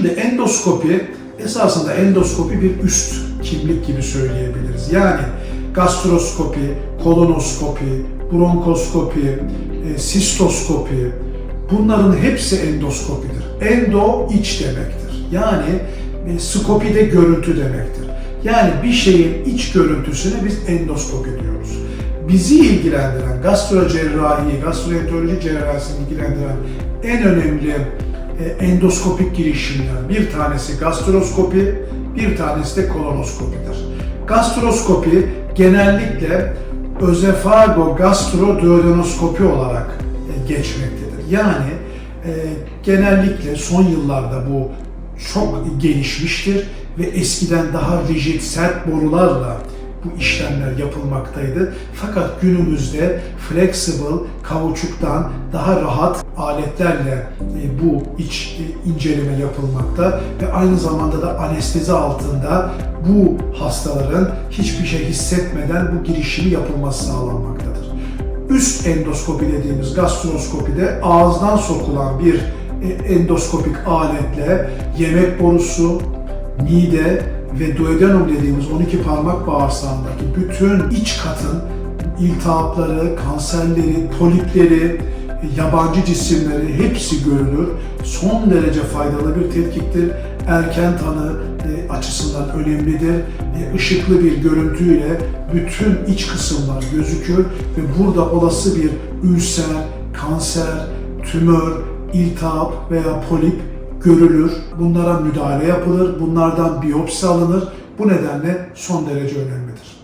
Şimdi endoskopi esasında endoskopi bir üst kimlik gibi söyleyebiliriz. Yani gastroskopi, kolonoskopi, bronkoskopi, e, sistoskopi bunların hepsi endoskopidir. Endo iç demektir. Yani e, skopi de görüntü demektir. Yani bir şeyin iç görüntüsüne biz endoskopi diyoruz. Bizi ilgilendiren gastrocerrahi, gastroenteroloji cerrahisini ilgilendiren en önemli endoskopik girişimler bir tanesi gastroskopi, bir tanesi de kolonoskopidir. Gastroskopi genellikle özefago gastroduodenoskopi olarak e, geçmektedir. Yani e, genellikle son yıllarda bu çok gelişmiştir ve eskiden daha rigid, sert borularla bu işlemler yapılmaktaydı. Fakat günümüzde flexible, kauçuktan daha rahat aletlerle e, bu iç e, inceleme yapılmakta ve aynı zamanda da anestezi altında bu hastaların hiçbir şey hissetmeden bu girişimi yapılması sağlanmaktadır. Üst endoskopi dediğimiz gastroskopide ağızdan sokulan bir e, endoskopik aletle yemek borusu, mide ve duodenum dediğimiz 12 parmak bağırsağındaki bütün iç katın iltihapları, kanserleri, polipleri, yabancı cisimleri hepsi görülür. Son derece faydalı bir tetkiktir. Erken tanı e, açısından önemlidir. E, ışıklı bir görüntüyle bütün iç kısımlar gözükür ve burada olası bir ülser, kanser, tümör, iltihap veya polip görülür. Bunlara müdahale yapılır. Bunlardan biyopsi alınır. Bu nedenle son derece önemlidir.